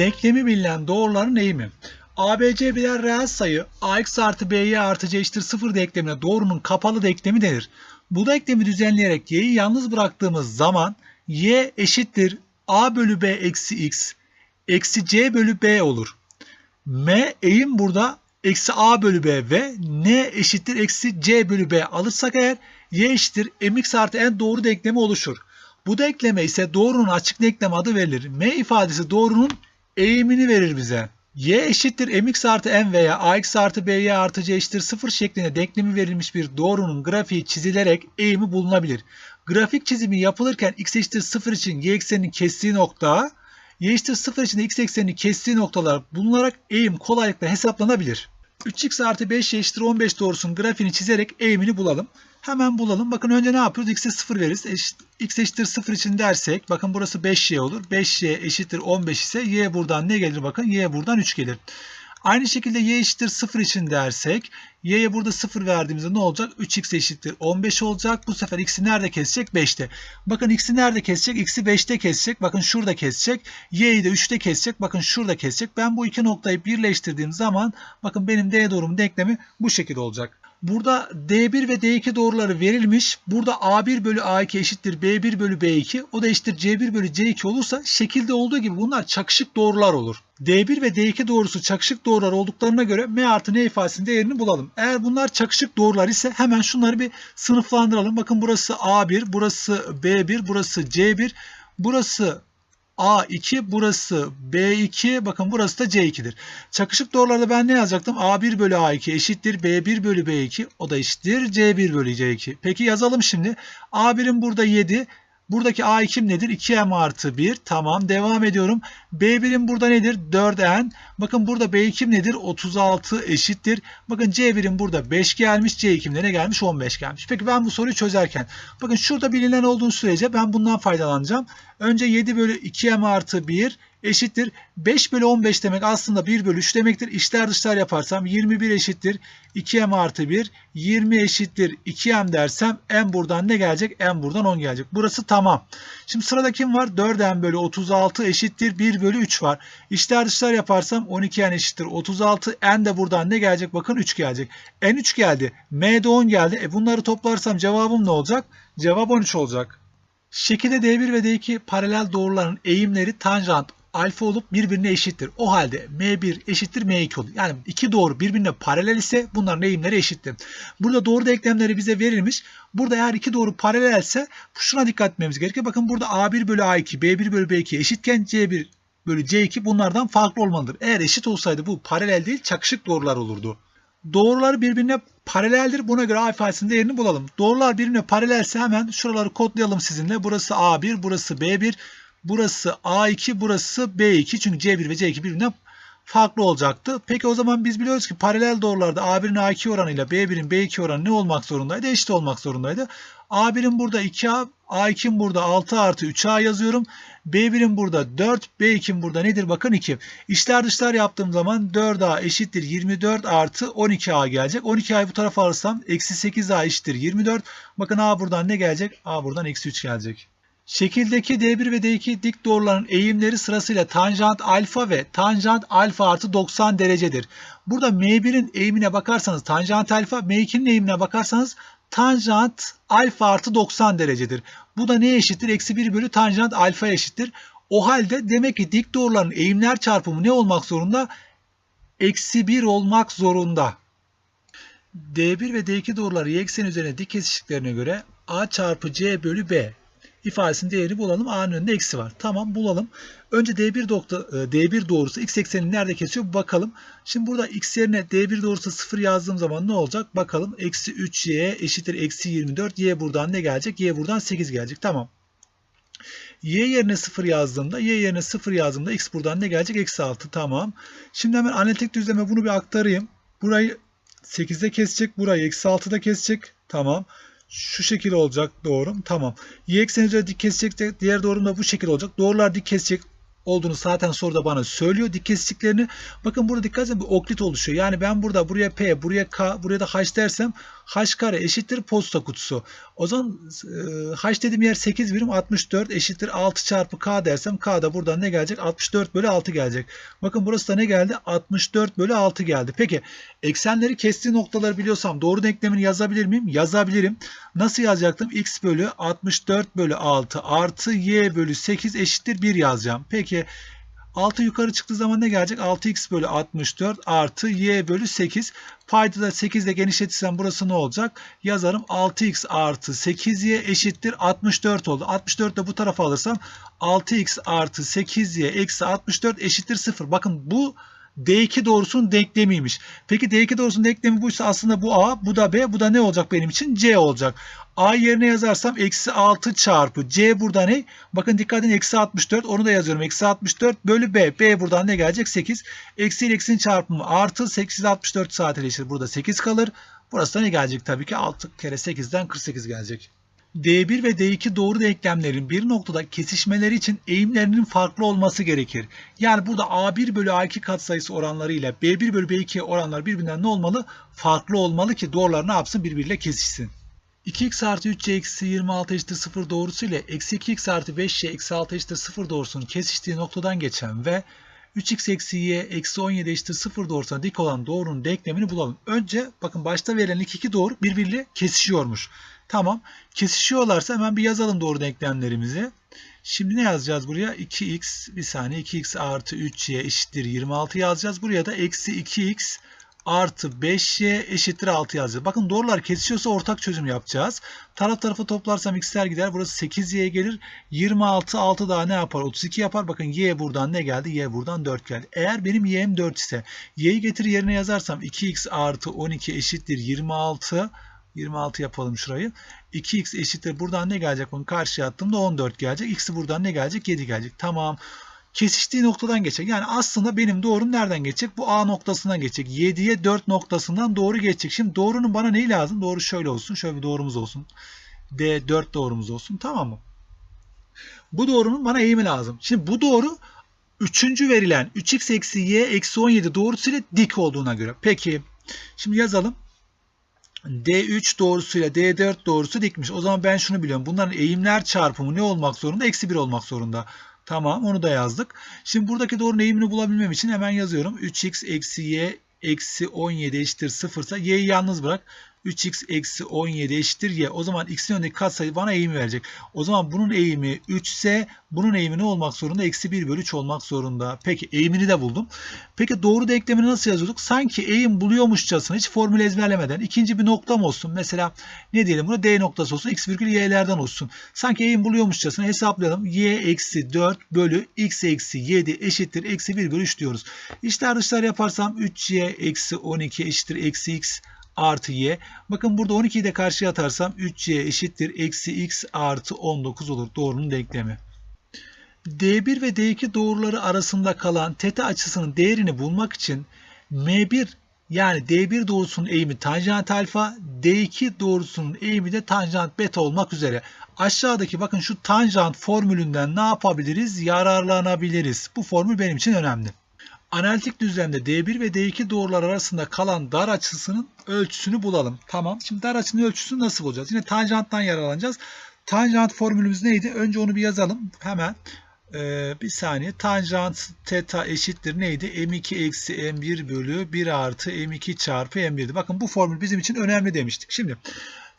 Denklemi bilinen doğruların eğimi. ABC birer reel sayı ax artı by artı c eşittir 0 denklemine doğrunun kapalı denklemi denir. Bu denklemi düzenleyerek y'yi yalnız bıraktığımız zaman y eşittir a bölü b eksi x eksi c bölü b olur. M eğim burada eksi a bölü b ve n eşittir eksi c bölü b alırsak eğer y eşittir mx artı n doğru denklemi oluşur. Bu denkleme ise doğrunun açık denklem adı verilir. M ifadesi doğrunun eğimini verir bize. Y eşittir mx artı n veya ax artı by artı c eşittir 0 şeklinde denklemi verilmiş bir doğrunun grafiği çizilerek eğimi bulunabilir. Grafik çizimi yapılırken x eşittir 0 için y ekseninin kestiği nokta, y eşittir 0 için x ekseninin kestiği noktalar bulunarak eğim kolaylıkla hesaplanabilir. 3x artı 5 eşittir 15 doğrusunun grafiğini çizerek eğimini bulalım. Hemen bulalım. Bakın önce ne yapıyoruz? X'e 0 veririz. Eşit, x eşittir 0 için dersek bakın burası 5y olur. 5y eşittir 15 ise y buradan ne gelir? Bakın y buradan 3 gelir. Aynı şekilde y eşittir 0 için dersek y'ye burada 0 verdiğimizde ne olacak? 3x eşittir 15 olacak. Bu sefer x'i nerede kesecek? 5'te. Bakın x'i nerede kesecek? x'i 5'te kesecek. Bakın şurada kesecek. y'yi de 3'te kesecek. Bakın şurada kesecek. Ben bu iki noktayı birleştirdiğim zaman bakın benim d doğrum denklemi bu şekilde olacak. Burada D1 ve D2 doğruları verilmiş. Burada A1 bölü A2 eşittir B1 bölü B2. O da eşittir C1 bölü C2 olursa şekilde olduğu gibi bunlar çakışık doğrular olur. D1 ve D2 doğrusu çakışık doğrular olduklarına göre M artı N ifadesinin değerini bulalım. Eğer bunlar çakışık doğrular ise hemen şunları bir sınıflandıralım. Bakın burası A1, burası B1, burası C1, burası A2 burası B2 bakın burası da C2'dir. Çakışık doğrularda ben ne yazacaktım? A1 bölü A2 eşittir B1 bölü B2 o da eşittir C1 bölü C2. Peki yazalım şimdi. A1'in burada 7 Buradaki A2 nedir? 2M artı 1. Tamam. Devam ediyorum. B1'in burada nedir? 4N. Bakın burada B2 nedir? 36 eşittir. Bakın C1'in burada 5 gelmiş. C2'de ne gelmiş? 15 gelmiş. Peki ben bu soruyu çözerken. Bakın şurada bilinen olduğu sürece ben bundan faydalanacağım. Önce 7 bölü 2M artı 1 eşittir. 5 bölü 15 demek aslında 1 bölü 3 demektir. İşler dışlar yaparsam 21 eşittir. 2m artı 1. 20 eşittir 2m dersem m buradan ne gelecek? m buradan 10 gelecek. Burası tamam. Şimdi sırada kim var? 4m bölü 36 eşittir 1 bölü 3 var. İşler dışlar yaparsam 12n eşittir 36. n de buradan ne gelecek? Bakın 3 gelecek. n 3 geldi. m de 10 geldi. E bunları toplarsam cevabım ne olacak? Cevap 13 olacak. Şekilde D1 ve D2 paralel doğruların eğimleri tanjant alfa olup birbirine eşittir. O halde M1 eşittir M2 olur. Yani iki doğru birbirine paralel ise bunların eğimleri eşittir. Burada doğru denklemleri bize verilmiş. Burada eğer iki doğru paralelse şuna dikkat etmemiz gerekiyor. Bakın burada A1 bölü A2, B1 bölü B2 eşitken C1 bölü C2 bunlardan farklı olmalıdır. Eğer eşit olsaydı bu paralel değil çakışık doğrular olurdu. Doğrular birbirine paraleldir. Buna göre A ifadesinin değerini bulalım. Doğrular birbirine paralelse hemen şuraları kodlayalım sizinle. Burası A1, burası B1, Burası A2, burası B2. Çünkü C1 ve C2 birbirinden farklı olacaktı. Peki o zaman biz biliyoruz ki paralel doğrularda A1'in A2 oranıyla B1'in B2 oranı ne olmak zorundaydı? Eşit olmak zorundaydı. A1'in burada 2A, A2'in burada 6 artı 3A yazıyorum. B1'in burada 4, B2'in burada nedir? Bakın 2. İşler dışlar yaptığım zaman 4A eşittir 24 artı 12A gelecek. 12A'yı bu tarafa alırsam eksi 8A eşittir 24. Bakın A buradan ne gelecek? A buradan eksi 3 gelecek. Şekildeki D1 ve D2 dik doğruların eğimleri sırasıyla tanjant alfa ve tanjant alfa artı 90 derecedir. Burada M1'in eğimine bakarsanız tanjant alfa, M2'nin eğimine bakarsanız tanjant alfa artı 90 derecedir. Bu da neye eşittir? Eksi 1 bölü tanjant alfa eşittir. O halde demek ki dik doğruların eğimler çarpımı ne olmak zorunda? Eksi 1 olmak zorunda. D1 ve D2 doğruları y eksen üzerine dik kesişiklerine göre A çarpı C bölü B ifadesinin değerini bulalım. A'nın önünde eksi var. Tamam bulalım. Önce D1, nokta, D1 doğrusu x eksenini nerede kesiyor bakalım. Şimdi burada x yerine D1 doğrusu 0 yazdığım zaman ne olacak? Bakalım. Eksi 3y eşittir eksi 24. Y buradan ne gelecek? Y buradan 8 gelecek. Tamam. Y yerine 0 yazdığımda, Y yerine 0 yazdığımda x buradan ne gelecek? Eksi 6. Tamam. Şimdi hemen analitik düzleme bunu bir aktarayım. Burayı 8'de kesecek. Burayı eksi 6'da kesecek. Tamam. Şu şekil olacak doğrum. Tamam. Y ekseni üzerinde dik kesecek diğer doğrum da bu şekil olacak. Doğrular dik kesecek olduğunu zaten soruda bana söylüyor dik keseceklerini. Bakın burada dikkat edin bir oklit oluşuyor. Yani ben burada buraya P, buraya K, buraya da H dersem h kare eşittir posta kutusu. O zaman e, h dediğim yer 8 birim 64 eşittir 6 çarpı k dersem k da buradan ne gelecek? 64 bölü 6 gelecek. Bakın burası da ne geldi? 64 bölü 6 geldi. Peki eksenleri kestiği noktaları biliyorsam doğru denklemini yazabilir miyim? Yazabilirim. Nasıl yazacaktım? x bölü 64 bölü 6 artı y bölü 8 eşittir 1 yazacağım. Peki 6 yukarı çıktığı zaman ne gelecek? 6x bölü 64 artı y bölü 8. Payda da 8 ile genişletirsem burası ne olacak? Yazarım 6x artı 8y eşittir 64 oldu. 64 de bu tarafa alırsam 6x artı 8y eksi 64 eşittir 0. Bakın bu D2 doğrusunun denklemiymiş. Peki D2 doğrusunun denklemi buysa aslında bu A, bu da B, bu da ne olacak benim için? C olacak. A yerine yazarsam eksi 6 çarpı C burada ne? Bakın dikkat edin eksi 64 onu da yazıyorum. Eksi 64 bölü B. B buradan ne gelecek? 8. Eksi ile eksinin çarpımı artı 8 64 saat eşittir. Burada 8 kalır. Burası da ne gelecek tabii ki? 6 kere 8'den 48 gelecek. D1 ve D2 doğru denklemlerin bir noktada kesişmeleri için eğimlerinin farklı olması gerekir. Yani burada A1 bölü A2 katsayısı oranları ile B1 bölü B2 oranlar birbirinden ne olmalı? Farklı olmalı ki doğrular ne yapsın? Birbiriyle kesişsin. 2x artı 3c eksi 26 eşittir 0 doğrusu ile eksi 2x artı 5c eksi 6 eşittir 0 doğrusunun kesiştiği noktadan geçen ve 3x eksi y eksi 17 eşittir 0 doğrusuna dik olan doğrunun denklemini bulalım. Önce bakın başta verilen ilk iki doğru birbiriyle kesişiyormuş. Tamam. Kesişiyorlarsa hemen bir yazalım doğru denklemlerimizi. Şimdi ne yazacağız buraya? 2x bir saniye 2x artı 3y eşittir 26 yazacağız. Buraya da eksi 2x artı 5y eşittir 6 yazacağız. Bakın doğrular kesişiyorsa ortak çözüm yapacağız. Taraf tarafa toplarsam x'ler gider. Burası 8y gelir. 26 6 daha ne yapar? 32 yapar. Bakın y buradan ne geldi? y buradan 4 geldi. Eğer benim y'm 4 ise y'yi getir yerine yazarsam 2x artı 12 eşittir 26 26 yapalım şurayı. 2x eşittir. Buradan ne gelecek? Onu karşıya attığımda 14 gelecek. X'i buradan ne gelecek? 7 gelecek. Tamam. Kesiştiği noktadan geçecek. Yani aslında benim doğrum nereden geçecek? Bu A noktasından geçecek. 7'ye 4 noktasından doğru geçecek. Şimdi doğrunun bana neyi lazım? Doğru şöyle olsun. Şöyle bir doğrumuz olsun. D 4 doğrumuz olsun. Tamam mı? Bu doğrunun bana eğimi lazım. Şimdi bu doğru üçüncü verilen 3x eksi y eksi 17 doğrusuyla dik olduğuna göre. Peki. Şimdi yazalım. D3 doğrusuyla D4 doğrusu dikmiş. O zaman ben şunu biliyorum. Bunların eğimler çarpımı ne olmak zorunda? Eksi 1 olmak zorunda. Tamam onu da yazdık. Şimdi buradaki doğrunun eğimini bulabilmem için hemen yazıyorum. 3x eksi y eksi 17 eşittir 0 ise y'yi yalnız bırak. 3x eksi 17 eşittir y. O zaman x'in önündeki katsayı bana eğimi verecek. O zaman bunun eğimi 3 ise bunun eğimi ne olmak zorunda? Eksi 1 bölü 3 olmak zorunda. Peki eğimini de buldum. Peki doğru denklemini nasıl yazıyorduk? Sanki eğim buluyormuşçasına hiç formül ezberlemeden ikinci bir noktam olsun. Mesela ne diyelim buna D noktası olsun. X virgül y'lerden olsun. Sanki eğim buluyormuşçasına hesaplayalım. Y eksi 4 bölü x eksi 7 eşittir. Eksi 1 bölü 3 diyoruz. İşler dışlar yaparsam 3y eksi 12 eşittir. Eksi x artı y. Bakın burada 12'yi de karşıya atarsam 3y eşittir. Eksi x artı 19 olur. Doğrunun denklemi. D1 ve D2 doğruları arasında kalan teta açısının değerini bulmak için M1 yani D1 doğrusunun eğimi tanjant alfa, D2 doğrusunun eğimi de tanjant beta olmak üzere. Aşağıdaki bakın şu tanjant formülünden ne yapabiliriz? Yararlanabiliriz. Bu formül benim için önemli. Analitik düzlemde D1 ve D2 doğrular arasında kalan dar açısının ölçüsünü bulalım. Tamam. Şimdi dar açının ölçüsünü nasıl bulacağız? Yine tanjanttan yararlanacağız. Tanjant formülümüz neydi? Önce onu bir yazalım. Hemen ee, bir saniye. Tanjant teta eşittir neydi? M2 eksi M1 bölü 1 artı M2 çarpı M1'di. Bakın bu formül bizim için önemli demiştik. Şimdi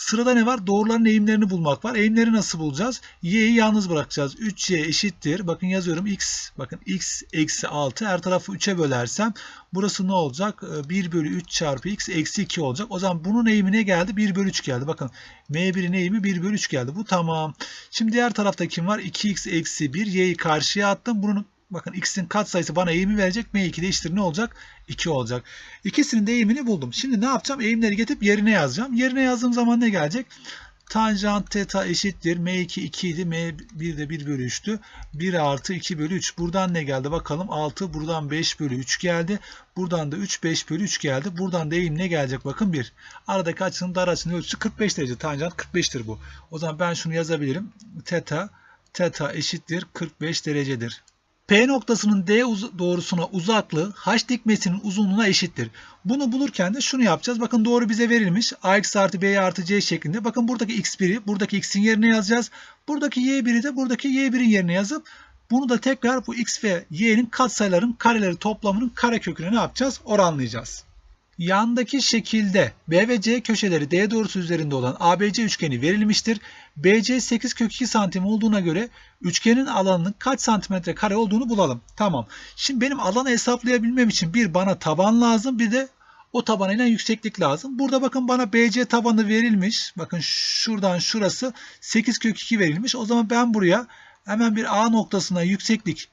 Sırada ne var? Doğruların eğimlerini bulmak var. Eğimleri nasıl bulacağız? Y'yi yalnız bırakacağız. 3Y eşittir. Bakın yazıyorum x. Bakın x eksi 6. Her tarafı 3'e bölersem burası ne olacak? 1 bölü 3 çarpı x eksi 2 olacak. O zaman bunun eğimi ne geldi? 1 bölü 3 geldi. Bakın M1'in eğimi 1 bölü 3 geldi. Bu tamam. Şimdi diğer tarafta kim var? 2x eksi 1. Y'yi karşıya attım. Bunun Bakın x'in katsayısı bana eğimi verecek. M2 değiştir ne olacak? 2 olacak. İkisinin de eğimini buldum. Şimdi ne yapacağım? Eğimleri getirip yerine yazacağım. Yerine yazdığım zaman ne gelecek? Tanjant teta eşittir. M2 2 idi. M1 de 1 bölü 3'tü. 1 artı 2 bölü 3. Buradan ne geldi? Bakalım 6. Buradan 5 bölü 3 geldi. Buradan da 3 5 bölü 3 geldi. Buradan da eğim ne gelecek? Bakın 1. Aradaki açının dar açının ölçüsü 45 derece. Tanjant 45'tir bu. O zaman ben şunu yazabilirim. Teta teta eşittir 45 derecedir. P noktasının D doğrusuna uzaklığı H dikmesinin uzunluğuna eşittir. Bunu bulurken de şunu yapacağız. Bakın doğru bize verilmiş. AX artı B artı C şeklinde. Bakın buradaki X1'i buradaki X'in yerine yazacağız. Buradaki Y1'i de buradaki Y1'in yerine yazıp bunu da tekrar bu X ve Y'nin katsayıların kareleri toplamının kareköküne ne yapacağız? Oranlayacağız. Yandaki şekilde B ve C köşeleri D doğrusu üzerinde olan ABC üçgeni verilmiştir. BC 8 kök 2 santim olduğuna göre üçgenin alanının kaç santimetre kare olduğunu bulalım. Tamam. Şimdi benim alanı hesaplayabilmem için bir bana taban lazım bir de o tabana inen yükseklik lazım. Burada bakın bana BC tabanı verilmiş. Bakın şuradan şurası 8 kök 2 verilmiş. O zaman ben buraya hemen bir A noktasına yükseklik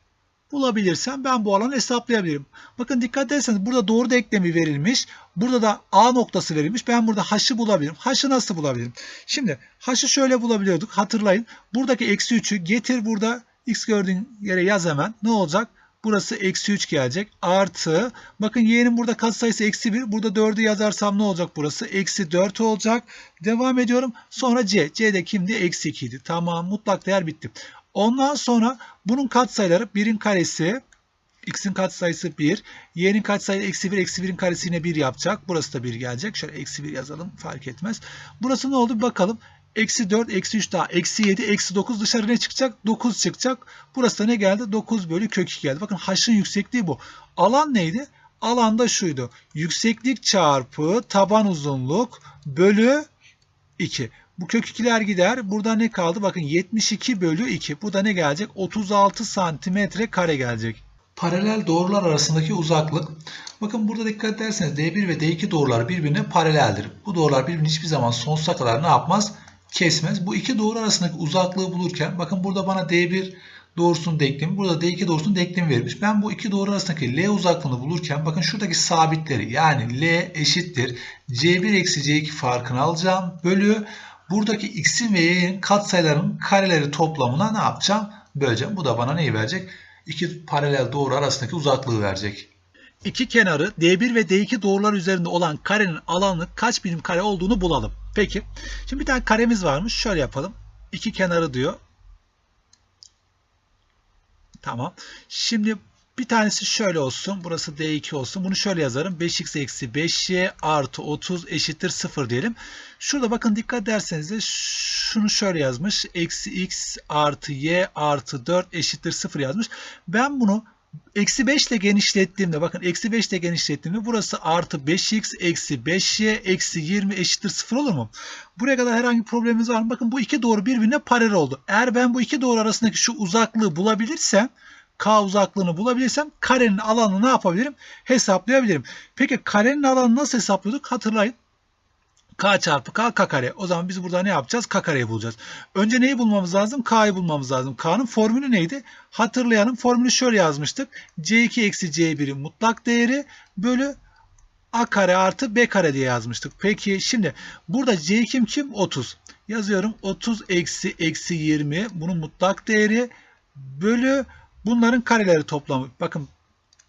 bulabilirsem ben bu alanı hesaplayabilirim. Bakın dikkat ederseniz burada doğru denklemi verilmiş. Burada da A noktası verilmiş. Ben burada H'ı bulabilirim. H'ı nasıl bulabilirim? Şimdi H'ı şöyle bulabiliyorduk. Hatırlayın. Buradaki eksi 3'ü getir burada X gördüğün yere yaz hemen. Ne olacak? Burası eksi 3 gelecek. Artı. Bakın y'nin burada katsayısı eksi 1. Burada 4'ü yazarsam ne olacak burası? Eksi 4 olacak. Devam ediyorum. Sonra c. c de kimdi? Eksi 2 idi. Tamam. Mutlak değer bitti. Ondan sonra bunun katsayıları 1'in karesi x'in katsayısı 1. y'nin katsayısı eksi 1. Eksi 1'in karesi yine 1 yapacak. Burası da 1 gelecek. Şöyle eksi 1 yazalım. Fark etmez. Burası ne oldu? Bakalım. Eksi 4, eksi 3 daha eksi 7, eksi 9 dışarı ne çıkacak? 9 çıkacak. Burası da ne geldi? 9 bölü kök 2 geldi. Bakın h'ın yüksekliği bu. Alan neydi? Alan da şuydu. Yükseklik çarpı taban uzunluk bölü 2. Bu kök 2'ler gider. Burada ne kaldı? Bakın 72 bölü 2. Bu da ne gelecek? 36 santimetre kare gelecek. Paralel doğrular arasındaki uzaklık. Bakın burada dikkat ederseniz D1 ve D2 doğrular birbirine paraleldir. Bu doğrular birbirini hiçbir zaman sonsuza kadar ne yapmaz? Kesmez. Bu iki doğru arasındaki uzaklığı bulurken bakın burada bana D1 doğrusunun denklemi, burada D2 doğrusunun denklemi verilmiş. Ben bu iki doğru arasındaki L uzaklığını bulurken bakın şuradaki sabitleri yani L eşittir C1 eksi C2 farkını alacağım. Bölü buradaki X'in ve Y'nin katsayılarının kareleri toplamına ne yapacağım? Böleceğim. Bu da bana neyi verecek? İki paralel doğru arasındaki uzaklığı verecek. İki kenarı D1 ve D2 doğrular üzerinde olan karenin alanı kaç birim kare olduğunu bulalım. Peki. Şimdi bir tane karemiz varmış. Şöyle yapalım. İki kenarı diyor. Tamam. Şimdi bir tanesi şöyle olsun. Burası D2 olsun. Bunu şöyle yazarım. 5x eksi 5y artı 30 eşittir 0 diyelim. Şurada bakın dikkat ederseniz de şunu şöyle yazmış. Eksi x artı y artı 4 eşittir 0 yazmış. Ben bunu Eksi 5 ile genişlettiğimde bakın eksi 5 ile genişlettiğimde burası artı 5x eksi 5y eksi 20 eşittir 0 olur mu? Buraya kadar herhangi bir problemimiz var mı? Bakın bu iki doğru birbirine paralel oldu. Eğer ben bu iki doğru arasındaki şu uzaklığı bulabilirsem K uzaklığını bulabilirsem karenin alanını ne yapabilirim? Hesaplayabilirim. Peki karenin alanını nasıl hesaplıyorduk? Hatırlayın. K çarpı K, K kare. O zaman biz burada ne yapacağız? K kareyi bulacağız. Önce neyi bulmamız lazım? K'yı bulmamız lazım. K'nın formülü neydi? Hatırlayalım. Formülü şöyle yazmıştık. C2 eksi C1'in mutlak değeri bölü A kare artı B kare diye yazmıştık. Peki şimdi burada C2 kim? 30. Yazıyorum. 30 eksi eksi 20 bunun mutlak değeri bölü bunların kareleri toplamı. Bakın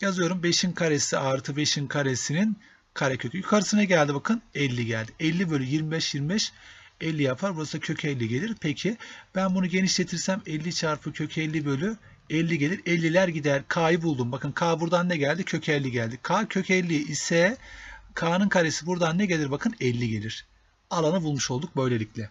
yazıyorum 5'in karesi artı 5'in karesinin karekökü. Yukarısına geldi bakın 50 geldi. 50 bölü 25 25 50 yapar. Burası kök 50 gelir. Peki ben bunu genişletirsem 50 çarpı kök 50 bölü 50 gelir. 50'ler gider. K'yı buldum. Bakın K buradan ne geldi? Kök 50 geldi. K kök 50 ise K'nın karesi buradan ne gelir? Bakın 50 gelir. Alanı bulmuş olduk böylelikle.